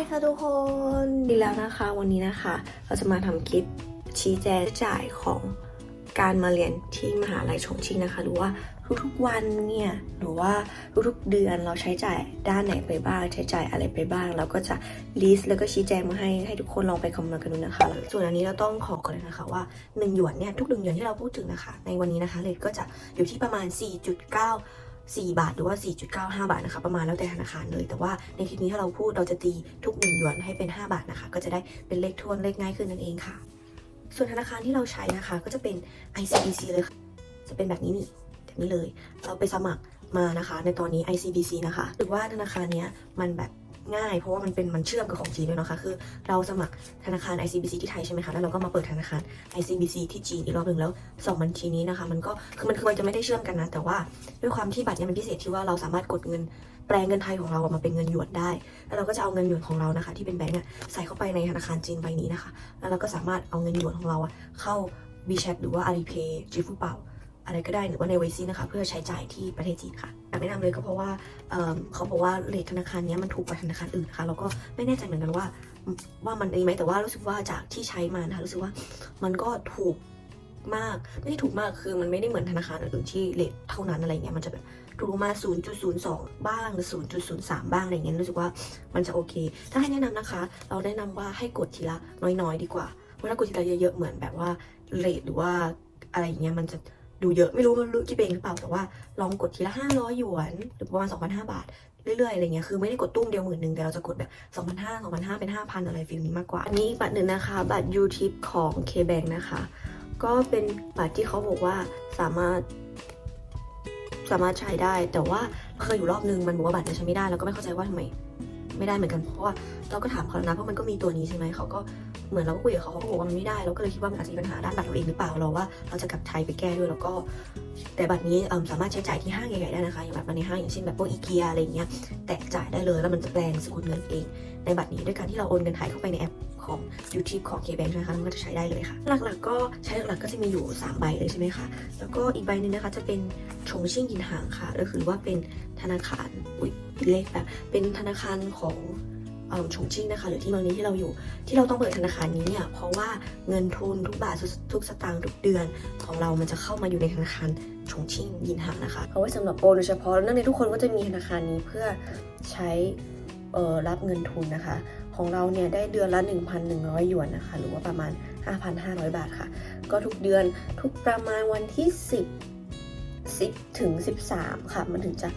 ดีค่ะทุกคนดีแล้วนะคะวันนี้นะคะ เราจะมาทำคลิปชี้แจงจ่ายของการมาเรียนที่มหาลัยชงชิงนะคะหรือว่าทุกๆวันเนี่ยหรือว่าทุกๆเดือนเราใช้จ่ายด้านไหนไปบ้าง ใช้จ่ายอะไรไปบ้าง เราก็จะลิสต์แล้วก็ชี้แจงมาให้ให้ทุกคนลองไปคำนวณกันดูนะคะ ส่วนอันนี้เราต้องขอก่อนเลยนะคะว่าหนึ่งหยวนเนี่ยทุกหนึ่งหยวนที่เราพูดถึงนะคะ ในวันนี้นะคะเลทก็จะอยู่ที่ประมาณ 4.9 4 บาทหรือว่า 4.95 บาทนะคะ ประมาณแล้วแต่ธนาคารเลย แต่ว่าในคลิปนี้ถ้าเราพูดเราจะตีทุกหนึ่งหยวนให้เป็น 5 บาทนะคะ ก็จะได้เป็นเลขทวนเลขง่ายขึ้นนั่นเองค่ะ ส่วนธนาคารที่เราใช้นะคะ ก็จะเป็น ICBC เลยค่ะ จะเป็นแบบนี้นี่แบบนี้เลย เราไปสมัครมานะคะ ในตอนนี้ ICBC นะคะหรือว่าธนาคารเนี้ยมันแบบ ง่ายเพราะว่ามันเป็นมันเชื่อมกับของจีนด้วยนะคะ คือเราสมัครธนาคาร ICBC ที่ไทยใช่ไหมคะ แล้วเราก็มาเปิดธนาคาร ICBC ที่จีนอีกรอบหนึ่งแล้วสองบัญชีนี้นะคะ มันก็คือมันคือมันจะไม่ได้เชื่อมกันนะ แต่ว่าด้วยความที่บัตรเนี้ยมันพิเศษที่ว่าเราสามารถกดเงินแปลงเงินไทยของเราออกมาเป็นเงินหยวนได้ แล้วเราก็จะเอาเงินหยวนของเรานะคะ ที่เป็นแบงก์ใส่เข้าไปในธนาคารจีนใบนี้นะคะ แล้วเราก็สามารถเอาเงินหยวนของเราเข้า WeChat หรือว่า Alipay จีฟูเปา อะไรก็ได้หรือว่าในเวซีนะคะ เพื่อใช้จ่ายที่ประเทศจีนค่ะอยากแนะนำเลยก็เพราะว่าเเขาบอกว่าเลทธนาคารนี้มันถูกกว่าธนาคารอื่นนะคะแล้วก็ไม่แน่ใจเหมือนกันว่าว่ามันดีไหมแต่ว่ารู้สึกว่าจากที่ใช้มานะคะรู้สึกว่ามันก็ถูกมากไม่ได้ถูกมากคือมันไม่ได้เหมือนธนาคารอื่นที่เลทเท่านั้นอะไรเงี้ยมันจะแบบถูกมา 0.02 บ้างหรือ 0.03 บ้างอะไรเงี้ยรู้สึกว่ามันจะโอเค ถ้าให้แนะนำนะคะ เราแนะนำว่าให้กดทีละน้อยๆ ดีกว่าเพราะถ้ากดทีละเยอะๆเหมือนแบบว่าเลทหรือว่าอะไรเงี้ยมันจะ ดูเยอะไม่รู้มันรู้คิดเองหรือเปล่าแต่ว่าลองกดทีละ500หยวนหรือประมาณ2,500บาทเรื่อยๆอะไรเงี้ยคือไม่ได้กดตุ้มเดียวหมื่นหนึ่งแต่เราจะกดแบบ2,500 2,500เป็น5,000อะไรฟิลนี้มากกว่า อันนี้บัตรหนึ่งนะคะ บัตร u t i p ของ KBank นะคะ ก็เป็นบัตรที่เขาบอกว่าสามารถสามารถใช้ได้ แต่ว่าเคยอยู่รอบนึงมันบอกว่าบัตรเนี่ยใช้ไม่ได้ แล้วก็ไม่เข้าใจว่าทำไมไม่ได้เหมือนกันเพราะว่าเราก็ถามเขาแล้วนะเพราะมันก็มีตัวนี้ใช่ไหมเขาก็ เหมือนเราก็คุยกับเขาเขาก็บอกว่ามันไม่ได้เราก็เลยคิดว่ามันอาจจะมีปัญหาด้านบัตรเราเองหรือเปล่าเราว่าเราจะกลับไทยไปแก้ด้วยแล้วก็ แต่บัตรนี้สามารถใช้จ่ายที่ห้างใหญ่ๆได้นะคะอย่างแบบในห้างอย่างเช่นแบบพวกอีเกียอะไรเงี้ยแตะจ่ายได้เลยแล้วมันจะแปลงสกุลเงินเอง ในบัตรนี้ด้วยการที่เราโอนเงินไทยเข้าไปในแอปของ u t i p ของ KBank นะคะมันก็จะใช้ได้เลยค่ะ หลักๆก็ใช้หลักๆก็จะมีอยู่ 3 ใบเลยใช่ไหมคะแล้วก็อีกใบหนึงนะคะจะเป็นชงชิ่งยินหางค่ะก็คือว่าเป็นธนาคารอุ้ยเลขแบบเป็นธนาคารของ ชงชิ่งนะคะ หรือที่เมืองนี้ที่เราอยู่ ที่เราต้องเปิดธนาคารนี้เนี่ยเพราะว่าเงินทุนทุกบาททุกสตางค์ทุกเดือนของเรามันจะเข้ามาอยู่ในธนาคารชงชิ่งยินหางนะคะเอาไว้สำหรับโอนโดยเฉพาะแล้วนักเรียนทุกคนก็จะมีธนาคารนี้เพื่อใช้เอ่อรับเงินทุนนะคะ ของเราเนี่ยได้เดือนละ 1,100 หยวนนะคะ หรือว่าประมาณ 5,500 บาทค่ะ ก็ทุกเดือนทุกประมาณวันที่ 10 10ถึง 13 ค่ะ มันถึงจะ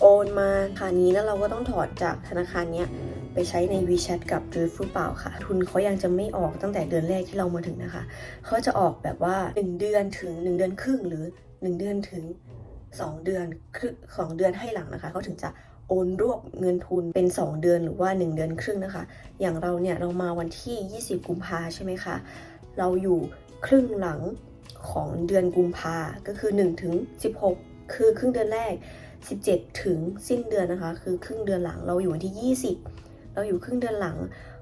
โอนมาค่ะนี้แล้วเราก็ต้องถอนจากธนาคารเนี้ย ไปใช้ใน WeChat กับ d r i f t เปล่าค่ะ ทุนเขายังจะไม่ออกตั้งแต่เดือนแรกที่เรามาถึงนะคะ เขาจะออกแบบว่า 1 เดือนถึง 1 เดือนครึ่งหรือ 1 เดือนถึง 2 เดือนคือสองเดือนให้หลังนะคะ เขาถึงจะโอนรวบเงินทุนเป็น 2 เดือนหรือว่า 1 เดือนครึ่งนะคะ อย่างเราเนี่ยเรามาวันที่ 20 กุมภาใช่ไหมคะ เราอยู่ครึ่งหลังของเดือนกุมภาก็คือ1ถึง16 คือครึ่งเดือนแรก 17 ถึงสิ้นเดือนนะคะ คือครึ่งเดือนหลังเราอยู่วันที่ 20 เราอยู่ครึ่งเดือนหลัง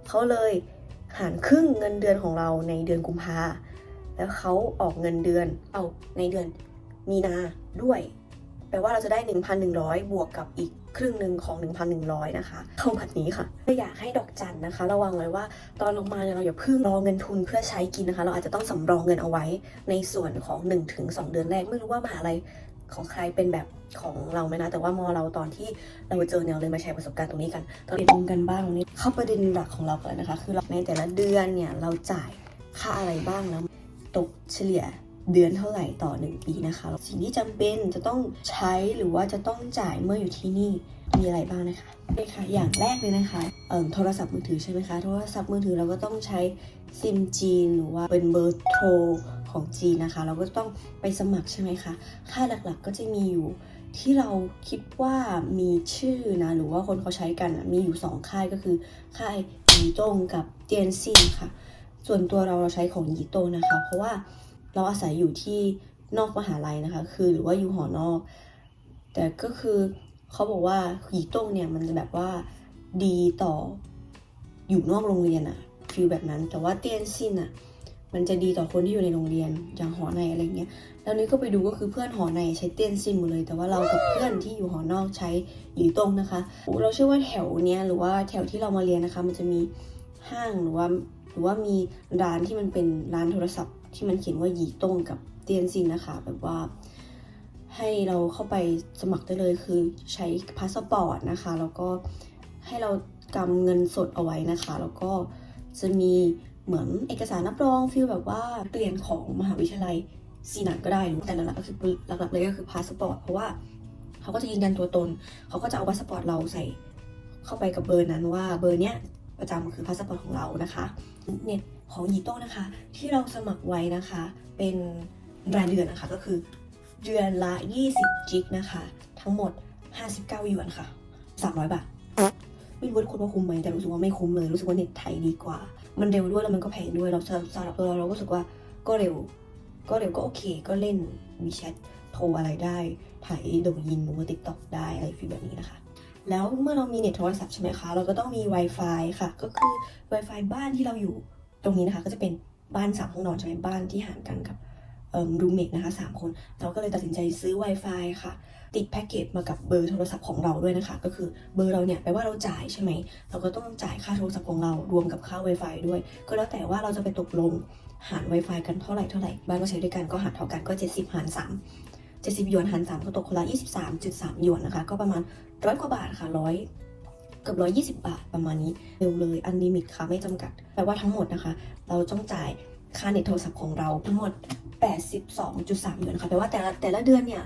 เขาเลยหารครึ่งเงินเดือนของเราในเดือนกุมภาแล้วเขาออกเงินเดือนเอาในเดือนมีนาด้วย แปลว่าเราจะได้ 1,100 บวกกับอีกครึ่งหนึ่งของ 1,100 นะคะเข้าแบัตรนี้ค่ะก็อยากให้ดอกจันนะคะ ระวังไว้ว่าตอนลงมาเนี่ยเราอย่าเพิ่งรอเงินทุนเพื่อใช้กินนะคะ เราอาจจะต้องสำรองเงินเอาไว้ในส่วนของ 1-2 เดือนแรก ไม่รู้ว่ามหาลัย ของใครเป็นแบบของเราไหมนะ แต่ว่ามอเราตอนที่เราเจอเนี่ยเลยมาแชร์ประสบการณ์ตรงนี้กันตอนเรียนกันบ้างตรงนี้เข้าประเด็นหลักของเราก่อนนะคะ คือในแต่ละเดือนเนี่ยเราจ่ายค่าอะไรบ้างแล้วตกเฉลี่ยเดือนเท่าไหร่ต่อ 1 ปีนะคะ สิ่งที่จำเป็นจะต้องใช้หรือว่าจะต้องจ่ายเมื่ออยู่ที่นี่มีอะไรบ้างนะคะนี่ค่ะ อย่างแรกเลยนะคะเอ่อโทรศัพท์มือถือใช่ไหมคะ โทรศัพท์มือถือเราก็ต้องใช้ซิมจีนหรือว่าเป็นเบอร์โทร ของจีนนะคะ เราก็ต้องไปสมัครใช่ไหมคะค่าหลักๆก็จะมีอยู่ที่เราคิดว่ามีชื่อนะ หรือว่าคนเขาใช้กันมีอยู่ 2 ค่ายก็คือ ค่ายหยีตงกับเตียนซินค่ะ ส่วนตัวเราเราใช้ของหยีโตงนะคะ เพราะว่าเราอาศัยอยู่ที่นอกมหาลัยนะคะ คือหรือว่าอยู่หอนอก แต่ก็คือเขาบอกว่าหยีต้งเนี่ยมันจะแบบว่าดีต่ออยู่นอกโรงเรียนอะฟีลแบบนั้น แต่ว่าเตียนซินอะ มันจะดีต่อคนที่อยู่ในโรงเรียนอย่างหอในอะไรเงี้ย แล้วนี้ก็ไปดูก็คือเพื่อนหอในใช้เตี้ยนซินหมดเลย แต่ว่าเรากับเพื่อนที่อยู่หอนอกใช้หยีตรงนะคะ เราเชื่อว่าแถวเนี้ยหรือว่าแถวที่เรามาเรียนนะคะ มันจะมีห้างหรือว่าหรือว่ามีร้านที่มันเป็นร้านโทรศัพท์ ที่มันเขียนว่าหยีตรงกับเตี้ยนซินนะคะแบบว่าให้เราเข้าไปสมัครได้เลยคือใช้พาสปอร์ตนะคะ แล้วก็ให้เรากำเงินสดเอาไว้นะคะ แล้วก็จะมี เหมือนเอกสารรับรองฟิลแบบว่าเรียนของมหาวิทยาลัยซีนันก็ได้หรือแต่หลักๆก็คือหลักๆเลยก็คือพาสปอร์ตเพราะว่าเขาก็จะยืนยันตัวตน เขาก็จะเอาพาสปอร์ตเราใส่เข้าไปกับเบอร์นั้นว่าเบอร์เนี้ยประจำคือพาสปอร์ตของเรานะคะเน็ตของยีโต้นะคะ ที่เราสมัครไว้นะคะ เป็นรายเดือนนะคะก็คือเดือนละ 20 จิกนะคะ ทั้งหมด 59หยวนค่ะ 300 บาท ไม่รู้ว่าทุกคนว่าคุ้มไหมแต่รู้สึกว่าไม่คุ้มเลย รู้สึกว่าเน็ตไทยดีกว่า มันเร็วด้วยแล้วมันก็แพงด้วยเราสำหรับตัวเราเราก็รู้สึกว่าก็เร็ว ก็เร็วก็โอเค ก็เล่นวีแชทโทรอะไรได้ถ่ายโดยินหรือว่าติ๊กต็อกได้อะไรฟีลแบบนี้นะคะ แล้วเมื่อเรามีเน็ตโทรศัพท์ใช่ไหมคะ เราก็ต้องมี Wi-Fi ค่ะ ก็คือ Wi-Fi บ้านที่เราอยู่ตรงนี้นะคะ ก็จะเป็นบ้านสามห้องนอนใช่ไหมบ้านที่ห่างกันกับ รูเมทนะคะสามคน เราก็เลยตัดสินใจซื้อ Wi-Fi ค่ะ ติดแพ็กเกจมากับเบอร์โทรศัพท์ของเราด้วยนะคะ ก็คือเบอร์เราเนี่ยแปลว่าเราจ่ายใช่ไหม เราก็ต้องจ่ายค่าโทรศัพท์ของเรารวมกับค่า Wi-Fi ด้วย ก็แล้วแต่ว่าเราจะไปตกลงหาร Wi-Fi กันเท่าไหร่เท่าไหร่ บ้านก็ใช้ด้วยกันก็หารเท่ากันก็ 70 หาร 3 70หยวนหาร3ก็ตกคนละ 23.3หยวนนะคะ ก็ประมาณร้อยกว่าบาทค่ะร้อยเกือบร้อยยี่สิบบาทประมาณนี้เร็วเลยอันลิมิตค่ะไม่จำกัดแปลว่าทั้งหมดนะคะ เราต้องจ่าย ค่าเน็ตโทรศัพท์ของเราทั้งหมด 82.3หยวนค่ะแปลว่าแต่ละแต่ละเดือนเนี่ย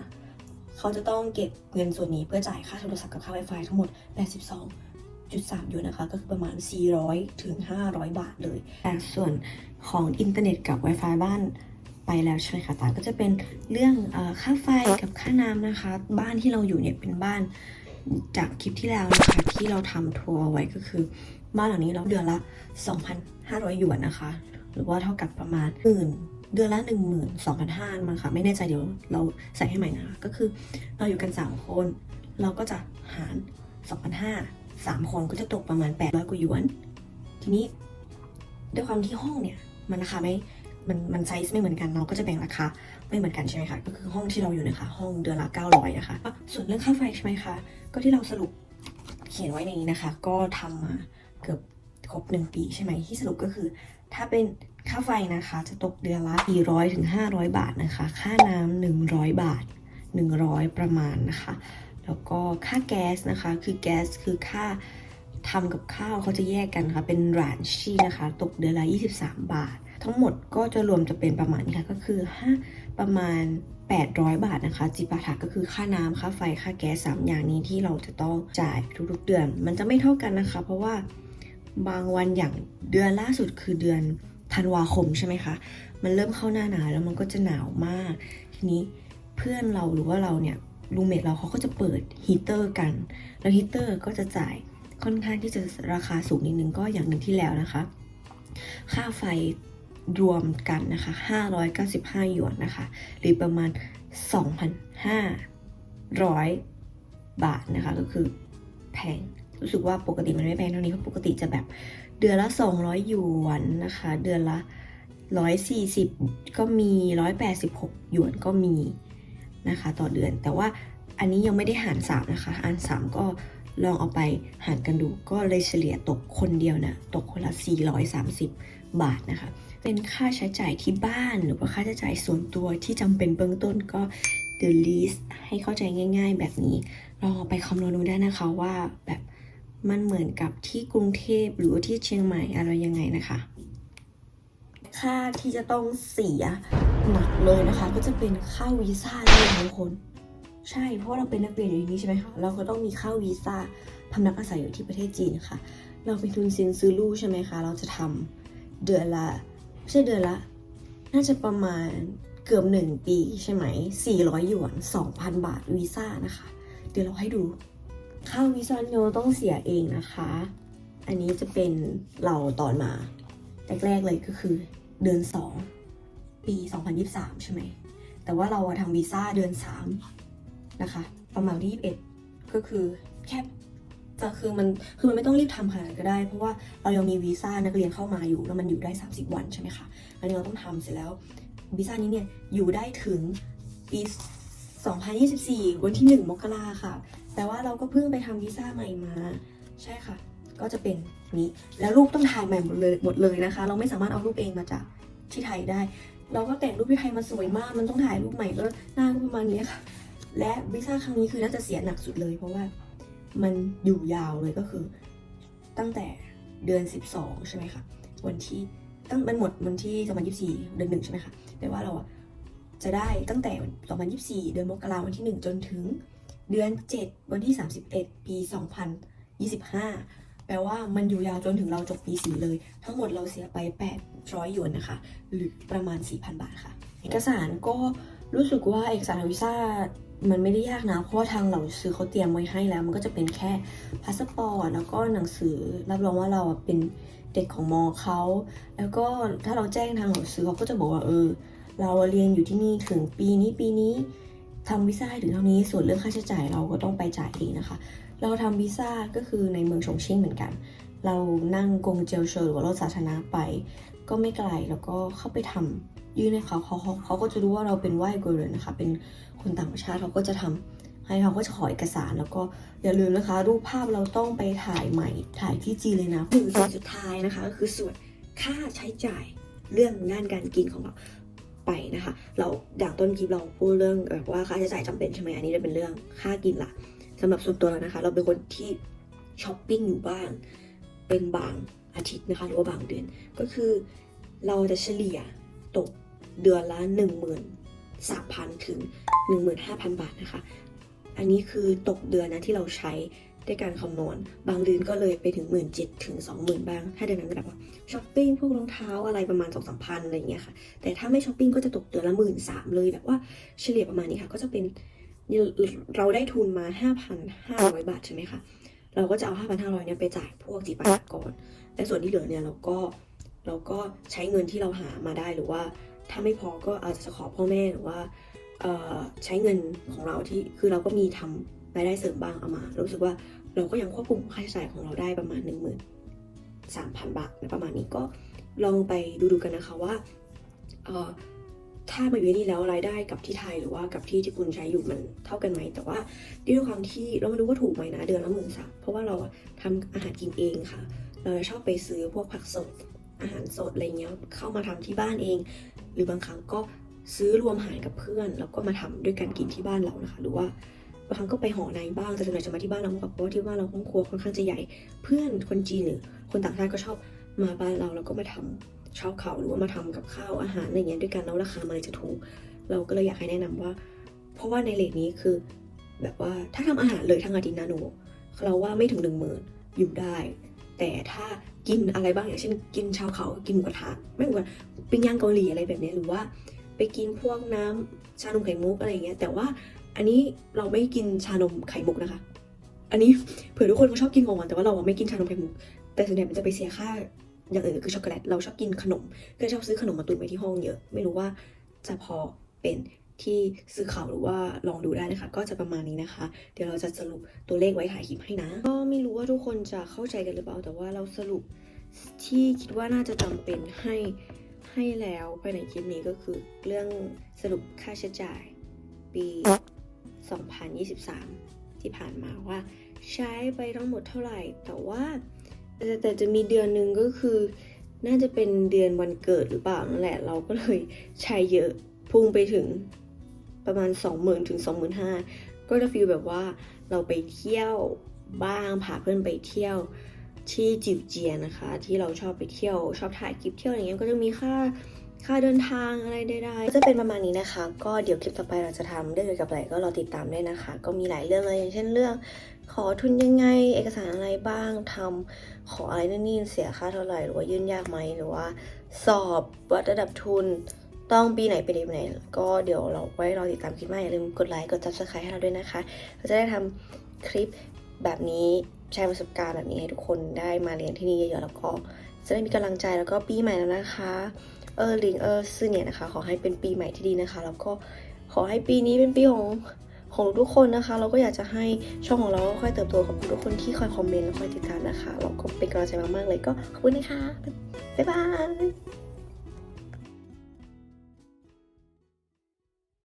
เขาจะต้องเก็บเงินส่วนนี้เพื่อจ่ายค่าโทรศัพท์กับค่า Wi-Fi ทั้งหมด 82.3หยวนนะคะ ก็คือประมาณ 400ถึง500 บาทเลยแต่ส่วนของอินเทอร์เน็ตกับ Wi-Fi บ้านไปแล้วใช่ไหมคะตาก็จะเป็นเรื่องอค่าไฟกับค่าน้ำนะคะ บ้านที่เราอยู่เนี่ยเป็นบ้านจากคลิปที่แล้วนะคะที่เราทำทัวร์ไว้ก็คือ บ้านหลังนี้เราเดือนละ 2,500 หยวนนะคะ หรือว่าเท่ากับประมาณหมื่นเดือนละ1 2 5 0 0มั้งค่ะ ไม่แน่ใจเดี๋ยวเราใส่ให้ใหม่นะคะ ก็คือเราอยู่กัน 3 คน เราก็จะหาร 2,500 3 คนก็จะตกประมาณ 800 กว่าหยวน ทีนี้ด้วยความที่ห้องเนี่ย มันราคาไม่ มันมันไซส์ไม่เหมือนกันเราก็จะแบ่งราคาไม่เหมือนกันใช่ไหมคะ ก็คือห้องที่เราอยู่นะคะ ห้องเดือนละ 900 นะคะ ส่วนเรื่องค่าไฟใช่ไหมคะ ก็ที่เราสรุปเขียนไว้ในนี้นะคะ ก็ทำมาเกือบ ครบหนึ่งปีใช่ไหมที่สรุปก็คือ ถ้าเป็นค่าไฟนะคะจะตกเดือนละ 400ถึง500 บาทนะคะ ค่าน้ำ100 บาท 100 ประมาณนะคะ แล้วก็ค่าแก๊สนะคะ คือแก๊สคือค่าทำกับข้าวเขาจะแยกกันค่ะเป็นหรานชีนะคะ ตกเดือนละ23 บาท ทั้งหมดก็จะรวมจะเป็นประมาณนี้ค่ะก็คือห้าประมาณ 800 บาทนะคะ จิปาถะก็คือค่าน้ำค่าไฟค่าแก๊สสามอย่างนี้ที่เราจะต้องจ่ายทุกๆเดือน มันจะไม่เท่ากันนะคะ เพราะว่า บางวันอย่างเดือนล่าสุดคือเดือนธันวาคมใช่ไหมคะ มันเริ่มเข้าหน้าหนาวแล้วมันก็จะหนาวมาก ทีนี้เพื่อนเราหรือว่าเราเนี่ยรูเมทเราเขาก็จะเปิดฮีเตอร์กัน แล้วฮีเตอร์ก็จะจ่ายค่อนข้างที่จะราคาสูงนิดนึงก็อย่างหนึ่งที่แล้วนะคะ ค่าไฟรวมกันนะคะ 595 หยวนนะคะ หรือประมาณ 2,500 บาทนะคะ ก็คือแพง รู้สึกว่าปกติมันไม่แพงเท่านี้เพราะปกติจะแบบเดือนละ 200 หยวนนะคะ เดือนละ 140 ก็มี 186 หยวนก็มีนะคะ ต่อเดือน แต่ว่าอันนี้ยังไม่ได้หาร 3 นะคะหาร3ก็ลองเอาไปหารกันดูก็เลยเฉลี่ยตกคนเดียวนะตกคนละ 430 บาทนะคะ เป็นค่าใช้จ่ายที่บ้านหรือว่าค่าใช้จ่ายส่วนตัวที่จำเป็นเบื้องต้นก็ the list ให้เข้าใจง่าย ๆ แบบนี้ลองเอาไปคำนวณดูได้นะคะว่าแบบ มันเหมือนกับที่กรุงเทพหรือที่เชียงใหม่อะไรยังไงนะคะ ค่าที่จะต้องเสียหนักเลยนะคะ ก็จะเป็นค่าวีซ่าเลยทุกคน ใช่เพราะเราเป็นนักเรียนอยู่ที่นี่ใช่ไหมคะเราก็ต้องมีค่าวีซ่าพำนักอาศัยอยู่ที่ประเทศจีนค่ะ เราเป็นทุนซียนซื้อลู่ใช่ไหมคะ เราจะทำเดือนละไม่ใช่เดือนละ น่าจะประมาณเกือบหนึ่งปีใช่ไหม400หยวน2,000 บาทวีซ่านะคะ เดี๋ยวเราให้ดู ค่าวีซ่าโยต้องเสียเองนะคะ อันนี้จะเป็นเราตอนมาแรกๆเลยก็คือเดือน2ปี 2023 ใช่ไหม แต่ว่าเราอะทำวีซ่าเดือน3นะคะ ประมาณที่21ก็คือแค่แต่คือมันคือมันไม่ต้องรีบทำขนาดก็ได้ เพราะว่าเรายังมีวีซ่านักเรียนเข้ามาอยู่แล้วมันอยู่ได้ 30 วันใช่ไหมคะอันนี้เราต้องทำเสร็จแล้ววีซ่านี้เนี่ยอยู่ได้ถึงปี 2024 วันที่ 1 มกราค่ะ แต่ว่าเราก็เพิ่งไปทำวีซ่าใหม่มา ใช่ค่ะ ก็จะเป็นนี้ แล้วรูปต้องถ่ายใหม่หมดเลยหมดเลยนะคะ เราไม่สามารถเอารูปเองมาจากที่ไทยได้ เราก็แต่งรูปที่ไทยมาสวยมาก มันต้องถ่ายรูปใหม่ก็หน้าก็ประมาณนี้ค่ะ และวีซ่าครั้งนี้คือน่าจะเสียหนักสุดเลย เพราะว่ามันอยู่ยาวเลยก็คือ ตั้งแต่เดือน 12 ใช่ไหมคะ วันที่ตั้งมันหมดวันที่2024 เดือนหนึ่งใช่ไหมคะ แต่ว่าเราอะ จะได้ตั้งแต่ 2024 เดือนมกราวันที่ 1 จนถึง เดือน 7 วันที่ 31 ปี 2025 แปลว่ามันอยู่ยาวจนถึงเราจบปี4เลย ทั้งหมดเราเสียไป 800หยวนนะคะ หรือประมาณ 4,000 บาทค่ะ เอกสารก็รู้สึกว่าเอกสารวีซ่ามันไม่ได้ยากนะ เพราะว่าทางเราซื้อเขาเตรียมไว้ให้แล้ว มันก็จะเป็นแค่พาสปอร์ตแล้วก็หนังสือรับรองว่าเราเป็นเด็กของมอเขา แล้วก็ถ้าเราแจ้งทางหนังสือเขาก็จะบอกว่าเออ เราเรียนอยู่ที่นี่ถึงปีนี้ปีนี้ทำวีซ่าให้ถึงเท่านี้ ส่วนเรื่องค่าใช้จ่ายเราก็ต้องไปจ่ายเองนะคะ เราทำวีซ่าก็คือในเมืองชงชิ่งเหมือนกัน เรานั่งกงเจลเชอร์หรือว่ารถสาธารณะไป ก็ไม่ไกลแล้วก็เข้าไปทำยื่นให้เขาเขาเขาก็จะรู้ว่าเราเป็นไหว้เกรนนะคะ เป็นคนต่างประเทศเขาก็จะทำให้เขาก็จะขอเอกสารแล้วก็อย่าลืมนะคะ รูปภาพเราต้องไปถ่ายใหม่ถ่ายที่จีนเลยนะคือส่วนสุดท้ายนะคะก็คือส่วนค่าใช้จ่ายเรื่องด้านการกินของเรา ไปนะคะ เราอย่างต้นคลิปเราพูดเรื่องแบบว่าค่าใช้จ่ายจำเป็นใช่ไหมอันนี้จะเป็นเรื่องค่ากินละสำหรับส่วนตัวเรานะคะ เราเป็นคนที่ช้อปปิ้งอยู่บ้างเป็นบางอาทิตย์นะคะหรือว่าบางเดือน ก็คือเราจะเฉลี่ยตกเดือนละ 1 3 0 0 0 ถึง 15,000 บาทนะคะ อันนี้คือตกเดือนนะที่เราใช้ ด้วยการคำนวณบางเดือนก็เลยไปถึง1 7ื่นถึง20,000บ้าง ถ้าเดือนนั้นแบบว่าช้อปปิ้งพวกรองเท้าอะไรประมาณ2 3 0 0 0อะไรอย่างเงี้ยค่ะ แต่ถ้าไม่ช้อปปิ้งก็จะตกเดือนละหมื่นสามเลยแบบว่าเฉลี่ยประมาณนี้ค่ะ ก็จะเป็นเราได้ทุนมา5,500บาทใช่ไหมคะเราก็จะเอา5,500เนี่ยไปจ่ายพวกจิปาถากรแต่ส่วนที่เหลือเนี่ยเราก็เราก็ใช้เงินที่เราหามาได้หรือว่าถ้าไม่พอก็อาจจะขอพ่อแม่หรือว่าใช้เงินของเราที่คือเราก็มีทำ รายได้เสริมบ้างเอามา รู้สึกว่าเราก็ยังควบคุมค่าใช้จ่ายของเราได้ประมาณ 1 3 0 0 0 บาทประมาณนี้ก็ลองไปดูดูกันนะคะว่าถ้ามาอยู่ที่นี่แล้วรายได้กับที่ไทยหรือว่ากับที่ที่คุณใช้อยู่มันเท่ากันไหม แต่ว่าด้วยความที่เราไม่รู้ว่าถูกไหมนะเดือนละหมื่นสามเพราะว่าเราอะทำอาหารกินเองค่ะ เราชอบไปซื้อพวกผักสดอาหารสดอะไรเงี้ยเข้ามาทำที่บ้านเอง หรือบางครั้งก็ซื้อรวมอาหารกับเพื่อน แล้วก็มาทำด้วยกันกินที่บ้านเรานะคะ หรือว่า บางครั้งก็ไปหอในบ้าง แต่ส่วนใหญ่จะมาที่บ้านเรามากกว่าเพราะว่าที่บ้านเราห้องครัวค่อนข้างจะใหญ่ เพื่อนคนจีนหรือคนต่างชาติก็ชอบมาบ้านเราแล้วก็มาทำชอบเขาหรือว่ามาทำกับข้าวอาหารอะไรเงี้ยด้วยกันแล้วราคามันเลยจะถูก เราก็เลยอยากให้แนะนำว่า เพราะว่าในเลทนี้คือ แบบว่าถ้าทำอาหารเลยทั้งอาทิตย์นะหนูเราว่าไม่ถึงหนึ่งหมื่นอยู่ได้ แต่ถ้ากินอะไรบ้างอย่างเช่น กินชาวเขากินหมูกระทะไม่หมูกระทะปิ้งย่างเกาหลีอะไรแบบนี้หรือว่า ไปกินพวกน้ำชานมไข่มุกอะไรอย่างเงี้ยแต่ว่า อันนี้เราไม่กินชานมไข่มุกนะคะ อันนี้เผื่อทุกคนเขาชอบกินของหวานแต่ว่าเราไม่กินชานมไข่มุก แต่ส่วนใหญ่มันจะไปเสียค่าอย่างอื่นคือช็อกโกแลตเราชอบกินขนมก็ชอบซื้อขนมมาตุนไว้ที่ห้องเยอะ ไม่รู้ว่าจะพอเป็นที่ซื้อข่าวหรือว่าลองดูได้นะคะ ก็จะประมาณนี้นะคะ เดี๋ยวเราจะสรุปตัวเลขไว้ถ่ายคลิปให้นะ ก็ไม่รู้ว่าทุกคนจะเข้าใจกันหรือเปล่าแต่ว่าเราสรุปที่คิดว่าน่าจะจำเป็นให้ให้แล้วภายในคลิปนี้ก็คือเรื่องสรุปค่าใช้จ่ายปี 2023 ที่ผ่านมาว่าใช้ไปทั้งหมดเท่าไหร่ แต่ว่าแต่จะมีเดือนหนึ่งก็คือ น่าจะเป็นเดือนวันเกิดหรือเปล่านั่นแหละ เราก็เลยใช้เยอะพุ่งไปถึงประมาณ 20,000ถึง25,000 ก็จะฟีลแบบว่าเราไปเที่ยวบ้างพาเพื่อนไปเที่ยวที่จิวเจียนนะคะ ที่เราชอบไปเที่ยวชอบถ่ายคลิปเที่ยวอะไรเงี้ยก็จะมีค่า ค่าเดินทางอะไรได้ๆก็จะเป็นประมาณนี้นะคะ ก็เดี๋ยวคลิปต่อไปเราจะทำเรื่องเกี่ยวกับอะไรก็รอติดตามได้นะคะ ก็มีหลายเรื่องเลยอย่างเช่นเรื่อง ขอทุนยังไง เอกสารอะไรบ้างทำขออะไรนั่นนี่เสียค่าเท่าไหร่หรือว่ายื่นยากไหมหรือว่า สอบวัดระดับทุนต้องปีไหนไปดีปีไหน ก็เดี๋ยวเราไว้รอติดตามคลิปหน้าอย่าลืมกดไลค์กด subscribe ให้เราด้วยนะคะเราจะได้ทำคลิปแบบนี้แชร์ประสบการณ์แบบนี้ให้ทุกคนได้มาเรียนที่นี่เยอะๆแล้วก็จะได้มีกำลังใจแล้วก็ปีใหม่แล้วนะคะ เออลิงเออซื่อเนี่ยนะคะ ขอให้เป็นปีใหม่ที่ดีนะคะ แล้วก็ขอให้ปีนี้เป็นปีของของทุกคนนะคะ เราก็อยากจะให้ช่องของเราค่อยเติบโตกับคุณทุกคนที่คอยคอมเมนต์และคอยติดตามนะคะ เราก็เป็นกำลังใจมากๆเลยก็ขอบคุณนะคะ บ๊ายบาย